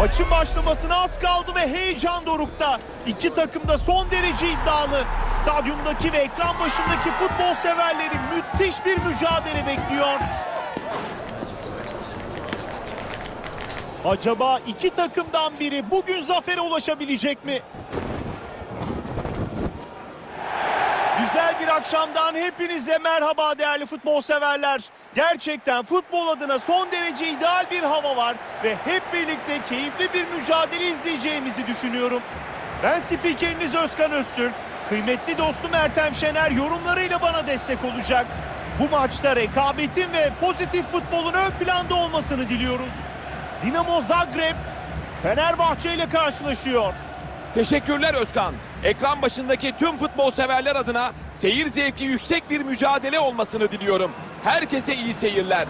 Maçın başlamasına az kaldı ve heyecan dorukta. İki takım da son derece iddialı. Stadyumdaki ve ekran başındaki futbol severleri müthiş bir mücadele bekliyor. Acaba iki takımdan biri bugün zafere ulaşabilecek mi? Güzel bir akşamdan hepinize merhaba değerli futbol severler. Gerçekten futbol adına son derece ideal bir hava var ve hep birlikte keyifli bir mücadele izleyeceğimizi düşünüyorum. Ben spikeriniz Özkan Öztürk. Kıymetli dostum Ertem Şener yorumlarıyla bana destek olacak. Bu maçta rekabetin ve pozitif futbolun ön planda olmasını diliyoruz. Dinamo Zagreb Fenerbahçe ile karşılaşıyor. Teşekkürler Özkan. Ekran başındaki tüm futbol severler adına seyir zevki yüksek bir mücadele olmasını diliyorum. Herkese iyi seyirler.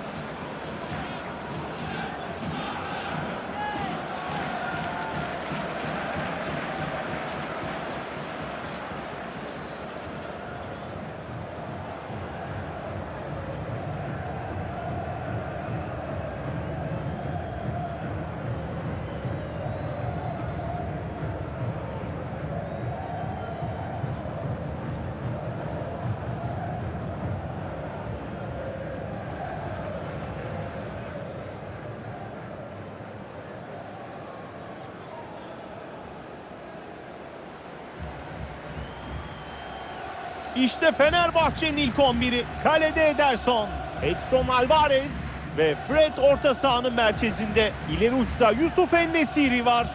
İşte Fenerbahçe'nin ilk 11'i. Kalede Ederson, Edson Alvarez ve Fred orta sahanın merkezinde. İleri uçta Yusuf Ennesiri var.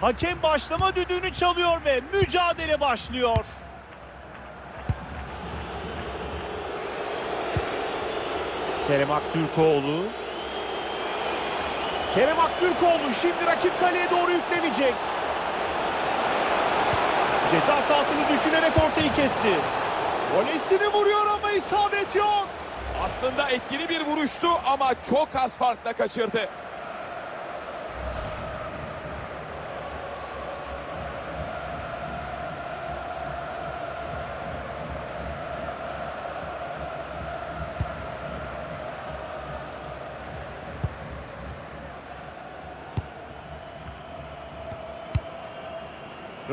Hakem başlama düdüğünü çalıyor ve mücadele başlıyor. Kerem Aktürkoğlu. Kerem Aktürkoğlu şimdi rakip kaleye doğru yüklenecek. Ceza sahasını düşünerek ortayı kesti. Volesini vuruyor ama isabet yok. Aslında etkili bir vuruştu ama çok az farkla kaçırdı.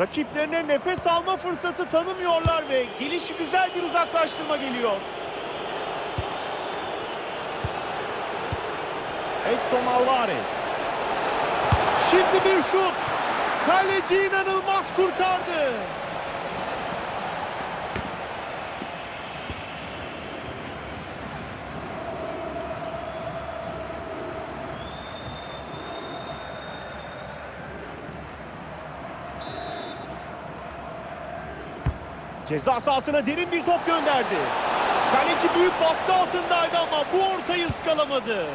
Rakiplerine nefes alma fırsatı tanımıyorlar ve gelişi güzel bir uzaklaştırma geliyor. Edson Alvarez. Şimdi bir şut. Kaleci inanılmaz kurtardı. Ceza sahasına derin bir top gönderdi. Kaleci büyük baskı altındaydı ama bu ortayı ıskalamadı.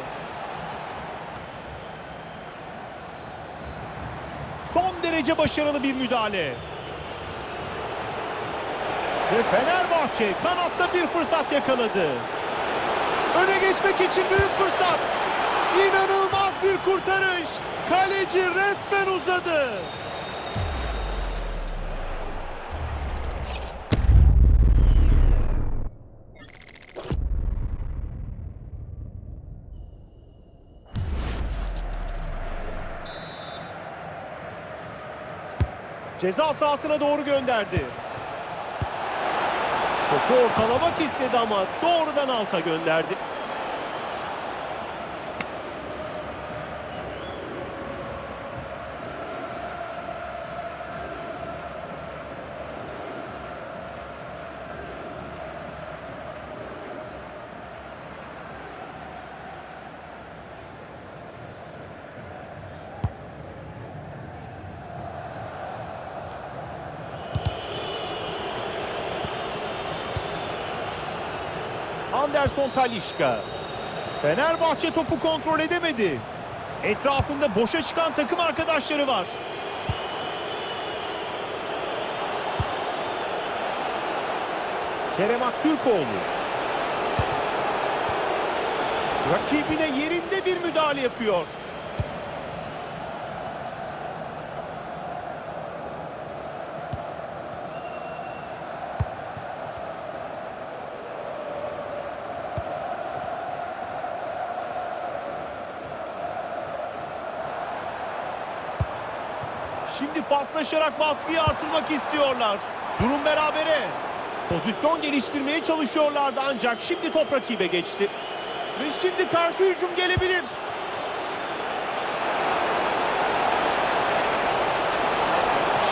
Son derece başarılı bir müdahale. Ve Fenerbahçe kanatta bir fırsat yakaladı. Öne geçmek için büyük fırsat. İnanılmaz bir kurtarış. Kaleci resmen uzadı. Ceza sahasına doğru gönderdi. Topu ortalamak istedi ama doğrudan alta gönderdi. Anderson Talişka. Fenerbahçe topu kontrol edemedi. Etrafında boşa çıkan takım arkadaşları var. Kerem Aktürkoğlu. Rakibine yerinde bir müdahale yapıyor. Şimdi paslaşarak baskıyı artırmak istiyorlar. Durum berabere. Pozisyon geliştirmeye çalışıyorlardı ancak şimdi top rakibe geçti. Ve şimdi karşı hücum gelebilir.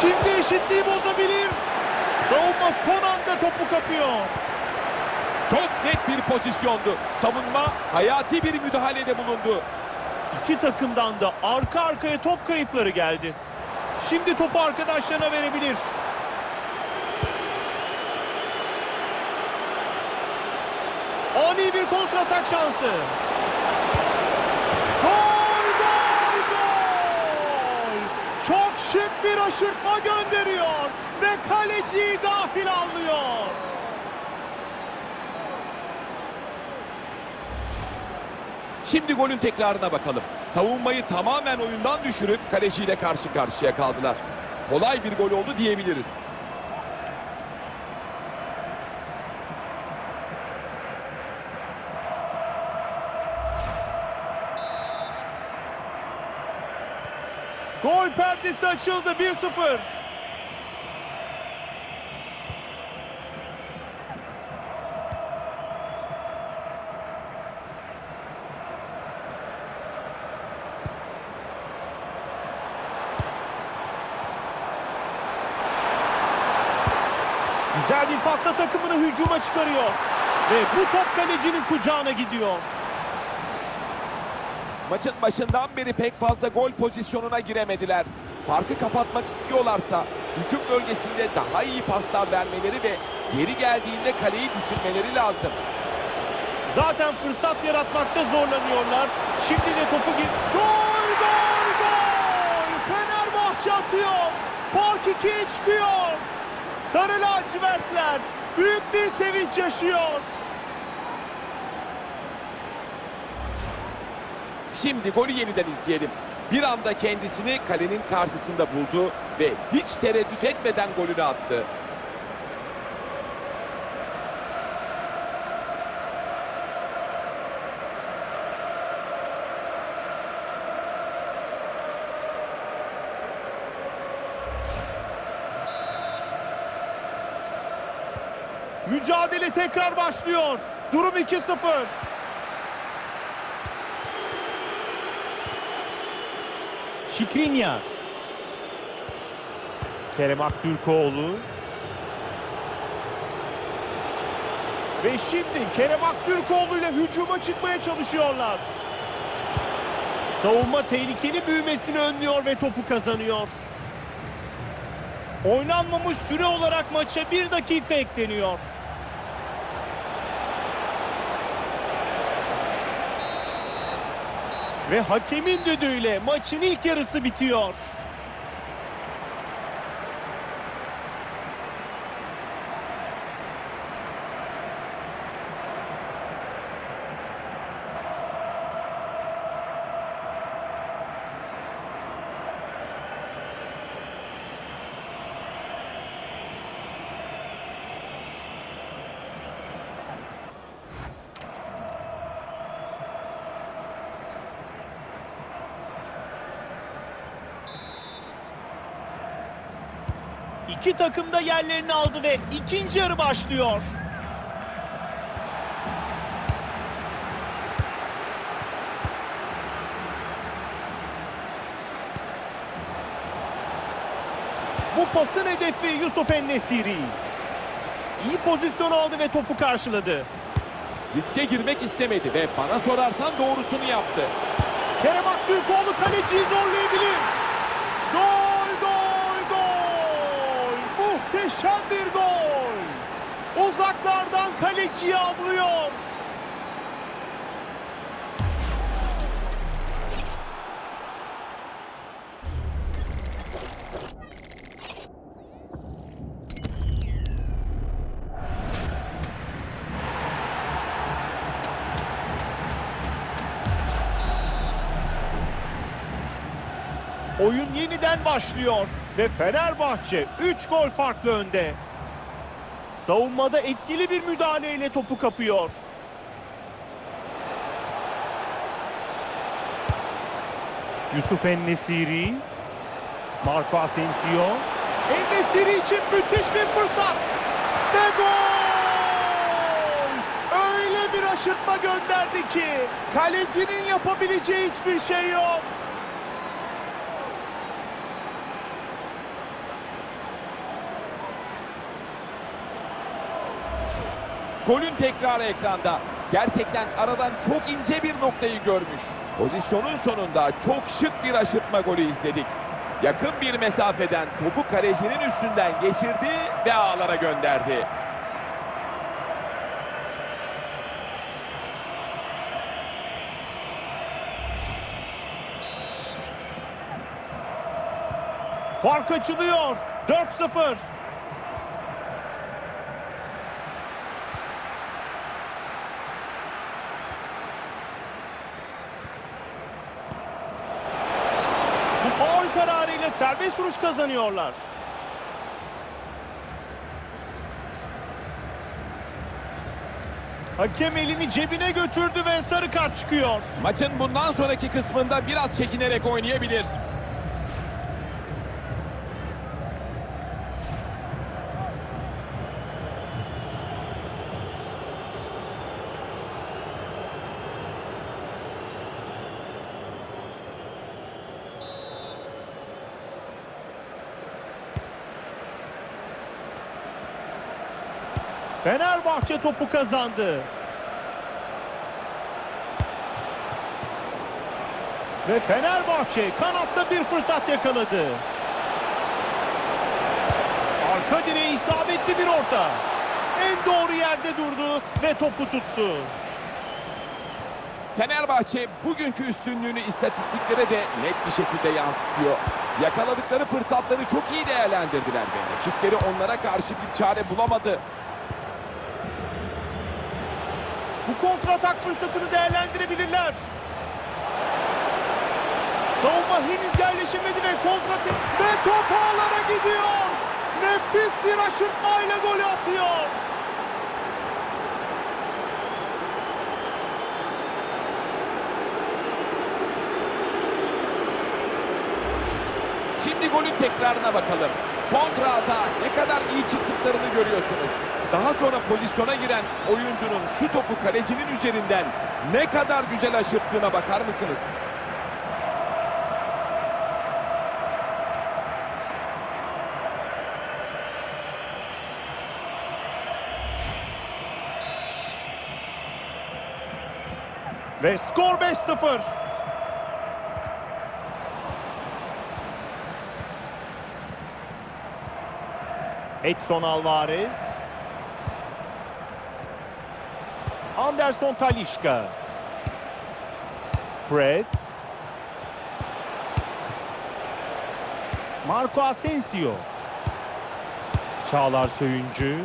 Şimdi eşitliği bozabilir. Savunma son anda topu kapıyor. Çok net bir pozisyondu. Savunma hayati bir müdahalede bulundu. İki takımdan da arka arkaya top kayıpları geldi. Şimdi topu arkadaşlarına verebilir. Ani bir kontratak şansı. Gol, gol, gol! Çok şık bir aşırtma gönderiyor ve kaleciyi gafil almıyor. Şimdi golün tekrarına bakalım. Savunmayı tamamen oyundan düşürüp kaleciyle karşı karşıya kaldılar. Kolay bir gol oldu diyebiliriz. Gol perdesi açıldı 1-0. Güzel bir pasla takımını hücuma çıkarıyor. Ve bu top kalecinin kucağına gidiyor. Maçın başından beri pek fazla gol pozisyonuna giremediler. Farkı kapatmak istiyorlarsa hücum bölgesinde daha iyi paslar vermeleri ve yeri geldiğinde kaleyi düşünmeleri lazım. Zaten fırsat yaratmakta zorlanıyorlar. Şimdi de topu git. Gol gol gol! Fenerbahçe atıyor. Fark ikiye çıkıyor. Sarı lacivertler büyük bir sevinç yaşıyor. Şimdi golü yeniden izleyelim. Bir anda kendisini kalenin karşısında buldu ve hiç tereddüt etmeden golünü attı. Mücadele tekrar başlıyor. Durum 2-0. Şikrinyar. Kerem Aktürkoğlu. Ve şimdi Kerem Aktürkoğlu ile hücuma çıkmaya çalışıyorlar. Savunma tehlikeli büyümesini önlüyor ve topu kazanıyor. Oynanmamış süre olarak maça bir dakika ekleniyor. Ve hakemin düdüğüyle maçın ilk yarısı bitiyor. İki takım da yerlerini aldı ve ikinci yarı başlıyor. Bu pasın hedefi Yusuf Ennesiri. İyi pozisyon aldı ve topu karşıladı. Riske girmek istemedi ve bana sorarsan doğrusunu yaptı. Kerem kaleciyi avlıyor. Oyun yeniden başlıyor ve Fenerbahçe 3 gol farklı önde. Savunmada etkili bir müdahaleyle topu kapıyor. Yusuf Ennesiri, Marco Asensio. Ennesiri için müthiş bir fırsat. Ve gol! Öyle bir aşırtma gönderdi ki kalecinin yapabileceği hiçbir şey yok. Golün tekrarı ekranda. Gerçekten aradan çok ince bir noktayı görmüş. Pozisyonun sonunda çok şık bir aşırtma golü izledik. Yakın bir mesafeden topu kalecinin üstünden geçirdi ve ağlara gönderdi. Fark açılıyor. 4-0. Bu faul kararıyla serbest vuruş kazanıyorlar. Hakem elini cebine götürdü ve sarı kart çıkıyor. Maçın bundan sonraki kısmında biraz çekinerek oynayabilir. Fenerbahçe topu kazandı. Ve Fenerbahçe kanatta bir fırsat yakaladı. Arka direğe isabetli bir orta. En doğru yerde durdu ve topu tuttu. Fenerbahçe bugünkü üstünlüğünü istatistiklere de net bir şekilde yansıtıyor. Yakaladıkları fırsatları çok iyi değerlendirdiler ve rakipleri onlara karşı bir çare bulamadı. Bu kontratak fırsatını değerlendirebilirler. Savunma henüz yerleşemedi ve kontratak ve top ağlara gidiyor. Nefis bir aşırtmayla golü atıyor. Şimdi golün tekrarına bakalım. Kontra hata ne kadar iyi çıktıklarını görüyorsunuz. Daha sonra pozisyona giren oyuncunun şu topu kalecinin üzerinden ne kadar güzel aşırttığına bakar mısınız? Ve skor 5-0. Edson Alvarez. Anderson Talişka. Fred. Marco Asensio. Çağlar Söyüncü.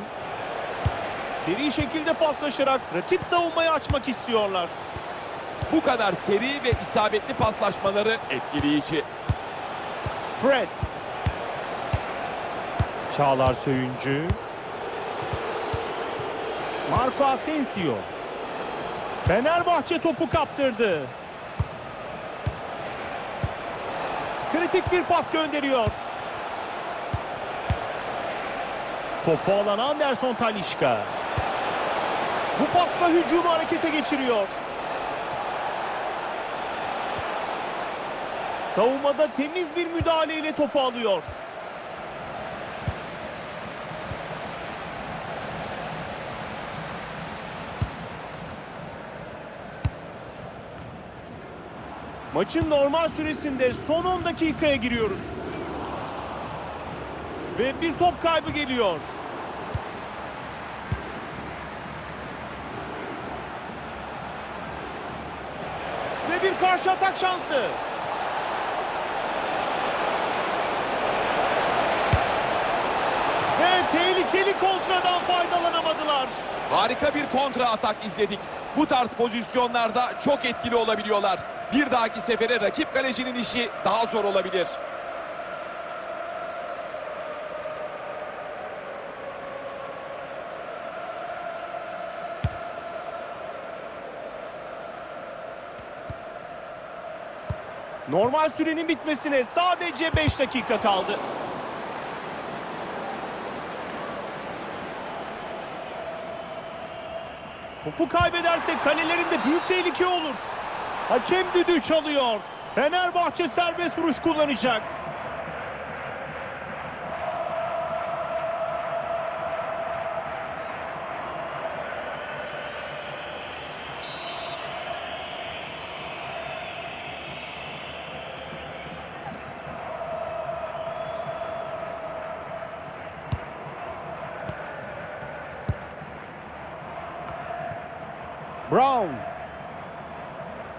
Seri şekilde paslaşarak rakip savunmayı açmak istiyorlar. Bu kadar seri ve isabetli paslaşmaları etkileyici. Fred. Çağlar Söyüncü. Marco Asensio. Fenerbahçe topu kaptırdı. Kritik bir pas gönderiyor. Topu alan Anderson Talişka. Bu pasla hücumu harekete geçiriyor. Savunmada temiz bir müdahaleyle topu alıyor. Maçın normal süresinde son 10 dakikaya giriyoruz. Ve bir top kaybı geliyor. Ve bir karşı atak şansı. Ve tehlikeli kontradan faydalanamadılar. Harika bir kontra atak izledik. Bu tarz pozisyonlarda çok etkili olabiliyorlar. Bir dahaki sefere rakip kalecinin işi daha zor olabilir. Normal sürenin bitmesine sadece 5 dakika kaldı. Topu kaybederse kalelerinde büyük tehlike olur. Hakem düdüğü çalıyor. Fenerbahçe serbest vuruş kullanacak.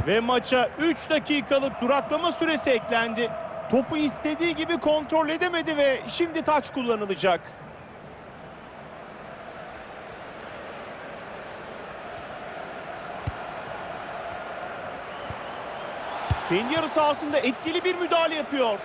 Ve maça 3 dakikalık duraklama süresi eklendi. Topu istediği gibi kontrol edemedi ve şimdi taç kullanılacak. Kendi yarı sahasında etkili bir müdahale yapıyor.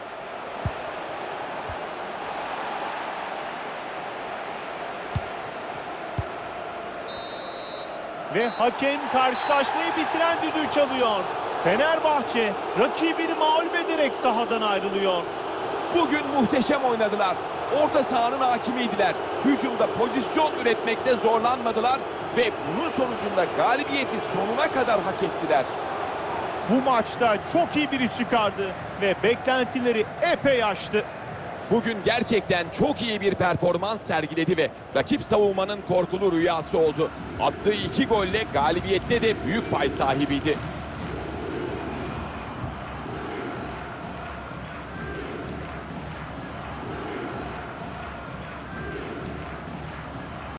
Ve hakem karşılaşmayı bitiren düdüğü çalıyor. Fenerbahçe rakibini mağlup ederek sahadan ayrılıyor. Bugün muhteşem oynadılar. Orta sahanın hakimiydiler. Hücumda pozisyon üretmekte zorlanmadılar ve bunun sonucunda galibiyeti sonuna kadar hak ettiler. Bu maçta çok iyi biri çıkardı ve beklentileri epey aştı. Bugün gerçekten çok iyi bir performans sergiledi ve rakip savunmanın korkulu rüyası oldu. Attığı iki golle galibiyette de büyük pay sahibiydi.